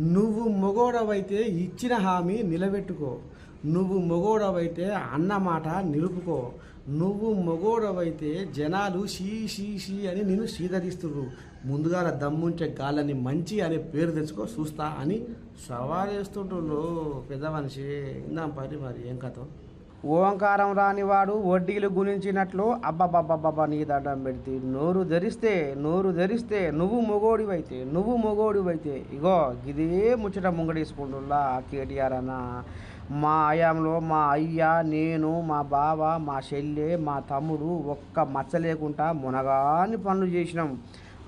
నువ్వు మొగోడవైతే ఇచ్చిన హామీ నిలబెట్టుకో. నువ్వు మొగోడవైతే అన్నమాట నిలుపుకో. నువ్వు మొగోడవైతే జనాలు షీ షీ షీ అని నిన్ను సీదరిస్తుర్రు ముందుగా దమ్ముంచే గాలని మంచి అనే పేరు తెచ్చుకో చూస్తా అని సవాల్ వేస్తుంటుండ్రు పెద్ద మనిషి ఇందాం పరి మరి ఏం కథ? ఓంకారం రానివాడు వడ్డీలు గుణించినట్లు అబ్బబ్బబ్బబ్బబ్బ నీ దండం పెడితే నోరు ధరిస్తే నోరు ధరిస్తే నువ్వు మొగోడివైతే నువ్వు మొగోడివైతే. ఇగో ఇదే ముచ్చట ముంగడేసుకుంటుల్లా కేటీఆర్ అన్న. మా ఆయాంలో మా అయ్య నేను మా బావ మా చెల్లె మా తమ్ముడు ఒక్క మచ్చ లేకుండా మునగాని పనులు చేసినాం.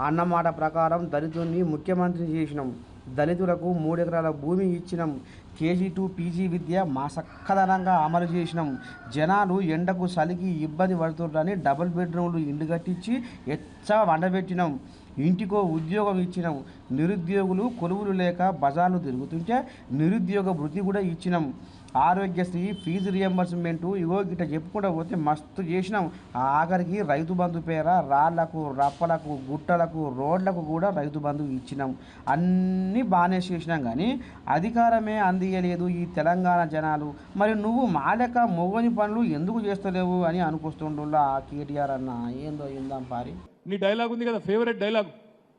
అన్నమాట ప్రకారం దళితుల్ని ముఖ్యమంత్రి చేసినాం. దళితులకు మూడెకరాల భూమి ఇచ్చినాం. కేజీ టు పీజీ విద్య మా సక్కదనంగా అమలు చేసినాం. జనాలు ఎండకు చలికి ఇబ్బంది పడుతుంటారని డబుల్ బెడ్రూమ్లు ఇండ్లు కట్టించి ఎచ్చ వండబెట్టినాం. ఇంటికో ఉద్యోగం ఇచ్చినాం. నిరుద్యోగులు కొలువులు లేక బజార్లు తిరుగుతుంటే నిరుద్యోగ వృత్తి కూడా ఇచ్చినాం. ఆరోగ్యశ్రీ ఫీజు రియంబర్స్మెంటు ఇగో గిట్ట చెప్పుకుంటూ పోతే మస్తు చేసినాం. ఆఖరికి రైతు బంధు పేర రాళ్ళకు రప్పలకు గుట్టలకు రోడ్లకు కూడా రైతు బంధు ఇచ్చినాం. అన్ని బాగానే చేసినాం కానీ అధికారమే అందియలేదు ఈ తెలంగాణ జనాలు. మరి నువ్వు మాలక మొగని పనులు ఎందుకు చేస్తలేవు అని అనుకొస్తుండులా ఆ కేటీఆర్ అన్న. ఏందో ఇందాం పారి. నీ డైలాగ్ ఉంది కదా ఫేవరెట్ డైలాగ్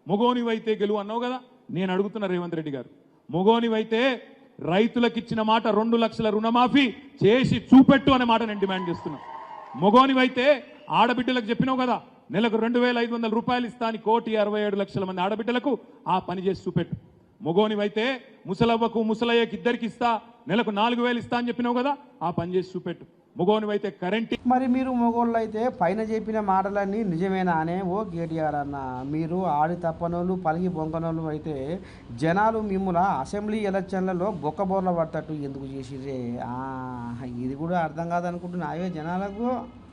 మొగోనివైతే గెలువు అన్నావు కదా నేను అడుగుతున్నా రేవంత్ రెడ్డి గారు. మొగోనివైతే రైతులకు ఇచ్చిన మాట రెండు లక్షల రుణమాఫీ చేసి చూపెట్టు అనే మాట నేను డిమాండ్ చేస్తున్నా. మొగోనివైతే ఆడబిడ్డలకు చెప్పినావు కదా నెలకు రెండు వేల ఐదు వందల రూపాయలు ఇస్తా అని కోటి అరవై ఏడు లక్షల మంది ఆడబిడ్డలకు ఆ పని చేసి చూపెట్టు. మొగోనివైతే ముసలవ్వకు ముసలయ్యకి ఇద్దరికి ఇస్తా నెలకు నాలుగు వేలు ఇస్తా అని చెప్పినావు కదా ఆ పని చేసి చూపెట్టు. మొగోనివైతే కరెంట్ మరి మీరు మగోళ్ళు అయితే పైన చెప్పిన మాటలన్నీ నిజమేనా అనే ఓ కేటీఆర్ అన్న మీరు ఆడి తప్పనోళ్ళు పలికి బొంకనోళ్ళు అయితే జనాలు మిమ్మల్ని అసెంబ్లీ ఎలక్షన్లలో బొక్కబోర్ల పడతట్టు ఎందుకు చేసిరే ఇది కూడా అర్థం కాదనుకుంటున్నా. అవే జనాలకు